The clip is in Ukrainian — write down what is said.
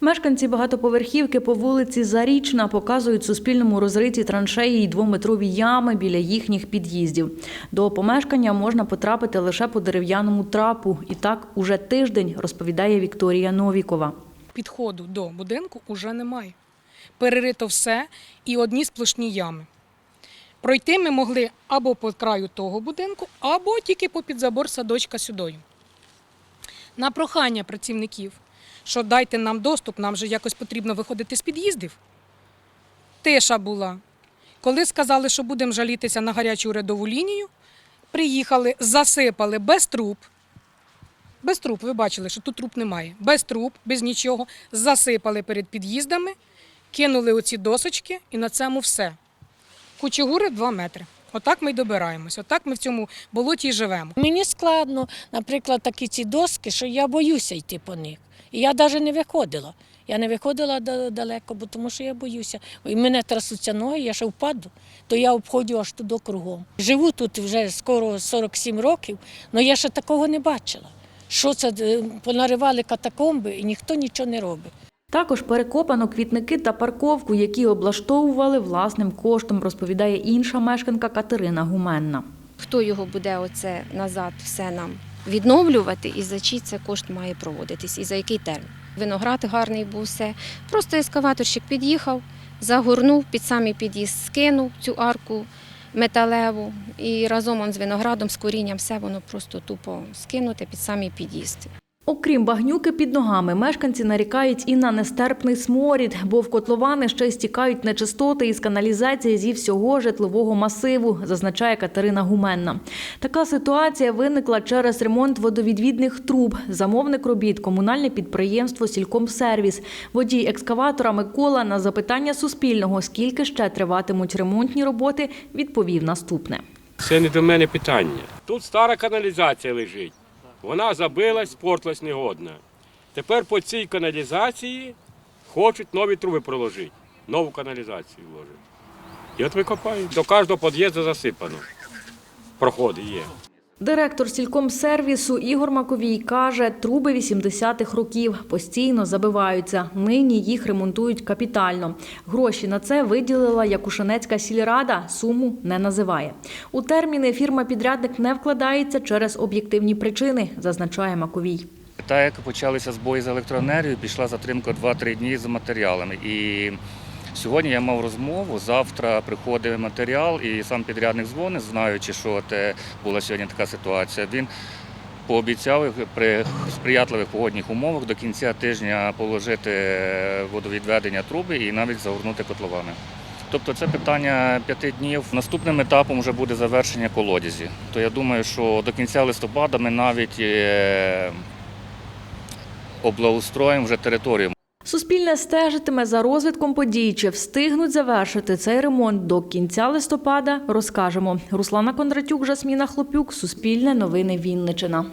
Мешканці багатоповерхівки по вулиці Зарічна показують Суспільному розриті траншеї й двометрові ями біля їхніх під'їздів. До помешкання можна потрапити лише по дерев'яному трапу. І так уже тиждень, розповідає Вікторія Новікова. підходу до будинку уже немає. Перерито все і одні сплошні ями. Пройти ми могли або по краю того будинку, або тільки по під забор садочка сюдою. На прохання працівників, що дайте нам доступ, нам же якось потрібно виходити з під'їздів. Тиша була. Коли сказали, що будемо жалітися на гарячу урядову лінію, приїхали, засипали без труб. Без труб, ви бачили, що тут труб немає. Без труб, без нічого. Засипали перед під'їздами, кинули оці досочки і на цьому все. Кучугури 2 метри. Отак ми й добираємось. Отак ми в цьому болоті й живемо. Мені складно, наприклад, такі ці доски, що я боюся йти по них. І я навіть не виходила. Я не виходила далеко, бо тому що я боюся. І мене трасуться ноги, я ще впаду, то я обходжу аж туди кругом. Живу тут вже скоро 47 років, але я ще такого не бачила. Що це е, понаривали катакомби і ніхто нічого не робить. Також перекопано квітники та парковку, які облаштовували власним коштом, розповідає інша мешканка Катерина Гуменна. Хто його буде оце назад все нам відновлювати і за чий це кошт має проводитись, і за який термін. Виноград гарний був все. Просто ескаваторщик під'їхав, загорнув під самий під'їзд, скинув цю арку металеву і разом з виноградом, з корінням, все воно просто тупо скинуте під самий під'їзд. Окрім багнюки під ногами, мешканці нарікають і на нестерпний сморід, бо в котловани ще стікають нечистоти із каналізації зі всього житлового масиву, зазначає Катерина Гуменна. Така ситуація виникла через ремонт водовідвідних труб. Замовник робіт комунальне підприємство Сількомсервіс. Водій екскаватора Микола на запитання Суспільного, скільки ще триватимуть ремонтні роботи, відповів наступне. Це не до мене питання. Тут стара каналізація лежить. Вона забилась, спортилась негодна. Тепер по цій каналізації хочуть нові труби проложити. Нову каналізацію вложити. І от викопають. До кожного під'їзду засипано. Проходи є. Директор сількомсервісу Ігор Маковій каже, труби 80-х років постійно забиваються. Нині їх ремонтують капітально. Гроші на це виділила Якушанецька сільрада, суму не називає. У терміни фірма-підрядник не вкладається через об'єктивні причини, зазначає Маковій. Так як почалися збої з електроенергією, пішла затримка 2-3 дні з матеріалами. І сьогодні я мав розмову. Завтра приходить матеріал, і сам підрядник дзвонить, знаючи, що от, е, була сьогодні така ситуація. Він пообіцяв при сприятливих погодних умовах до кінця тижня положити водовідведення труби і навіть загорнути котловани. Тобто це питання п'яти днів. Наступним етапом вже буде завершення колодязі. То я думаю, що до кінця листопада ми навіть е, облагоустроїмо вже територію. Суспільне стежитиме за розвитком подій. Чи встигнуть завершити цей ремонт до кінця листопада, розкажемо. Руслана Кондратюк, Жасміна Хлопюк, Суспільне новини Вінничина.